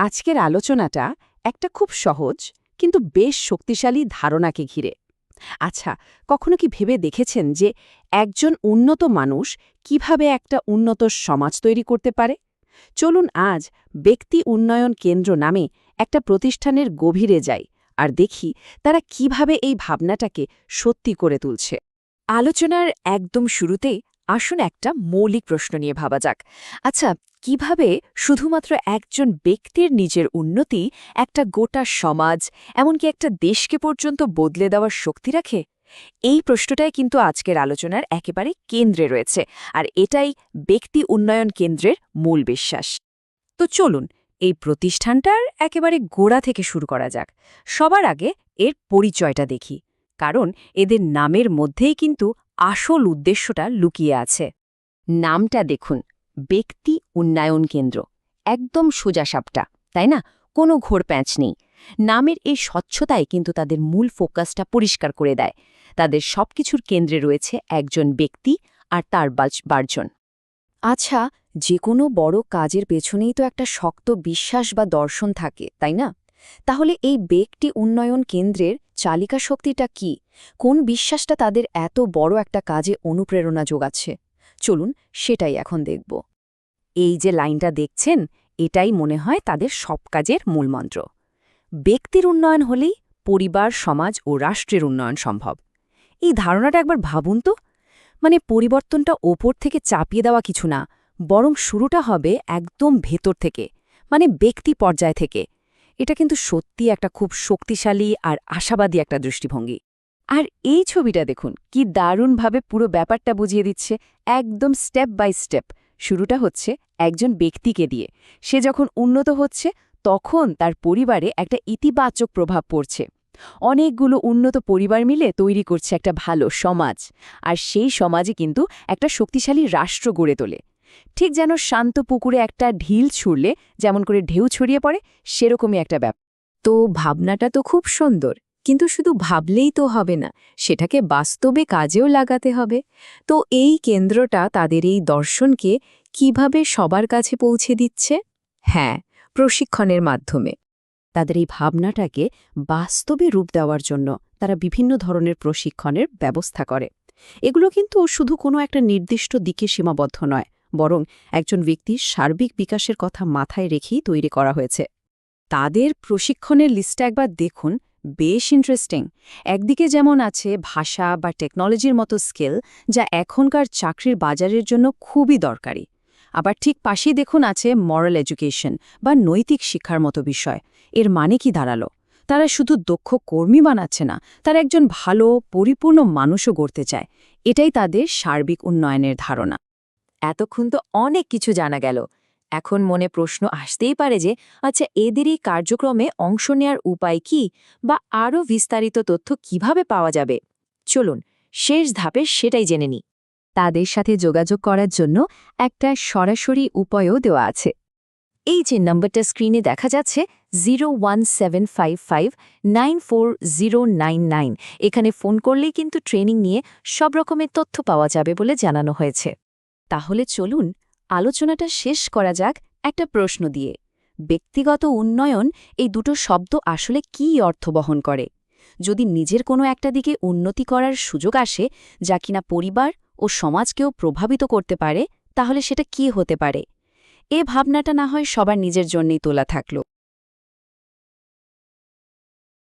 আজকের আলোচনাটা একটা খুব সহজ কিন্তু বেশ শক্তিশালী ধারণাকে ঘিরে। আচ্ছা কখনো কি ভেবে দেখেছেন যে একজন উন্নত মানুষ কীভাবে একটা উন্নত সমাজ তৈরি করতে পারে? চলুন আজ ব্যক্তি উন্নয়ন কেন্দ্র নামে একটা প্রতিষ্ঠানের গভীরে যাই আর দেখি তারা কীভাবে এই ভাবনাটাকে সত্যি করে তুলছে। আলোচনার একদম শুরুতেই আসুন একটা মৌলিক প্রশ্ন নিয়ে ভাবা যাক। আচ্ছা কীভাবে শুধুমাত্র একজন ব্যক্তির নিজের উন্নতি একটা গোটা সমাজ, এমনকি একটা দেশকে পর্যন্ত বদলে দেওয়ার শক্তি রাখে? এই প্রশ্নটাই কিন্তু আজকের আলোচনার একেবারে কেন্দ্রে রয়েছে, আর এটাই ব্যক্তি উন্নয়ন কেন্দ্রের মূল বিশ্বাস। তো চলুন, এই প্রতিষ্ঠানটার একেবারে গোড়া থেকে শুরু করা যাক। সবার আগে এর পরিচয়টা দেখি, কারণ এদের নামের মধ্যেই কিন্তু আসল উদ্দেশ্যটা লুকিয়ে আছে। নামটা দেখুন, ব্যক্তি উন্নয়ন কেন্দ্র। একদম সোজাসাপটা তাই না? কোনো ঘোর প্যাঁচ নেই। নামের এই স্বচ্ছতাই কিন্তু তাদের মূল ফোকাসটা পরিষ্কার করে দেয়। তাদের সবকিছুর কেন্দ্রে রয়েছে একজন ব্যক্তি আর তার বার্জন। আচ্ছা যে কোনো বড় কাজের পেছনেই তো একটা শক্ত বিশ্বাস বা দর্শন থাকে, তাই না? তাহলে এই ব্যক্তি উন্নয়ন কেন্দ্রের চালিকা শক্তিটা কি? কোন বিশ্বাসটা তাদের এত বড় একটা কাজে অনুপ্রেরণা যোগাচ্ছে? চলুন সেটাই এখন দেখব। এই যে লাইনটা দেখছেন, এটাই মনে হয় তাদের সব কাজের মূলমন্ত্র ব্যক্তির উন্নয়ন হলেই পরিবার, সমাজ ও রাষ্ট্রের উন্নয়ন সম্ভব। এই ধারণাটা একবার ভাবুন তো। মানে পরিবর্তনটা ওপর থেকে চাপিয়ে দেওয়া কিছু না, বরং শুরুটা হবে একদম ভেতর থেকে মানে ব্যক্তি পর্যায় থেকে। এটা কিন্তু সত্যি একটা খুব শক্তিশালী আর আশাবাদী একটা দৃষ্টিভঙ্গি। আর এই ছবিটা দেখুন, কি দারুণভাবে পুরো ব্যাপারটা বুঝিয়ে দিচ্ছে, একদম স্টেপ বাই স্টেপ। শুরুটা হচ্ছে একজন ব্যক্তিকে দিয়ে। সে যখন উন্নত হচ্ছে, তখন তার পরিবারে একটা ইতিবাচক প্রভাব পড়ছে। অনেকগুলো উন্নত পরিবার মিলে তৈরি করছে একটা ভালো সমাজ। আর সেই সমাজে কিন্তু একটা শক্তিশালী রাষ্ট্র গড়ে তোলে। ঠিক যেন শান্ত পুকুরে একটা ঢিল ছুড়লে, যেমন করে ঢেউ ছড়িয়ে পড়ে, সেরকমই একটা ব্যাপার তো ভাবনাটা তো খুব সুন্দর, কিন্তু শুধু ভাবলেই তো হবে না, সেটাকে বাস্তবে কাজেও লাগাতে হবে। তো এই কেন্দ্রটা তাদের এই দর্শনকে কীভাবে সবার কাছে পৌঁছে দিচ্ছে? হ্যাঁ প্রশিক্ষণের মাধ্যমে। তাদের এই ভাবনাটাকে বাস্তবে রূপ দেওয়ার জন্য তারা বিভিন্ন ধরনের প্রশিক্ষণের ব্যবস্থা করে। এগুলো কিন্তু শুধু কোনো একটা নির্দিষ্ট দিকে সীমাবদ্ধ নয় বরং একজন ব্যক্তির সার্বিক বিকাশের কথা মাথায় রেখেই তৈরি করা হয়েছে। তাদের প্রশিক্ষণের লিস্টটা একবার দেখুন, বেশ ইন্টারেস্টিং একদিকে যেমন আছে ভাষা বা টেকনোলজির মতো স্কিল যা এখনকার চাকরির বাজারের জন্য খুবই দরকারি। আবার ঠিক পাশেই দেখুন আছে মরাল এডুকেশন বা নৈতিক শিক্ষার মতো বিষয়। এর মানে কি দাঁড়াল? তারা শুধু দক্ষ কর্মী বানাচ্ছে না, তারা একজন ভালো, পরিপূর্ণ মানুষও গড়তে চায়। এটাই তাদের সার্বিক উন্নয়নের ধারণা। এতক্ষণ তো অনেক কিছু জানা গেল। এখন মনে প্রশ্ন আসতেই পারে যে আচ্ছা এদের এই কার্যক্রমে অংশ নেয়ার উপায় কি বা আরও বিস্তারিত তথ্য কীভাবে পাওয়া যাবে? চলুন, শেষ ধাপে সেটাই জেনে নিই। তাদের সাথে যোগাযোগ করার জন্য একটা সরাসরি উপায়ও দেওয়া আছে। এই যে নম্বরটা স্ক্রিনে দেখা যাচ্ছে, জিরো এখানে ফোন করলেই কিন্তু ট্রেনিং নিয়ে সব রকমের তথ্য পাওয়া যাবে বলে জানানো হয়েছে। তাহলে চলুন আলোচনাটা শেষ করা যাক একটা প্রশ্ন দিয়ে। ব্যক্তিগত উন্নয়ন এই দুটো শব্দ আসলে কী অর্থ বহন করে? যদি নিজের কোনো একটা দিকে উন্নতি করার সুযোগ আসে যা কিনা পরিবার ও সমাজকেও প্রভাবিত করতে পারে, তাহলে সেটা কি হতে পারে? এ ভাবনাটা না হয় সবার নিজের জন্যই তোলা থাকল।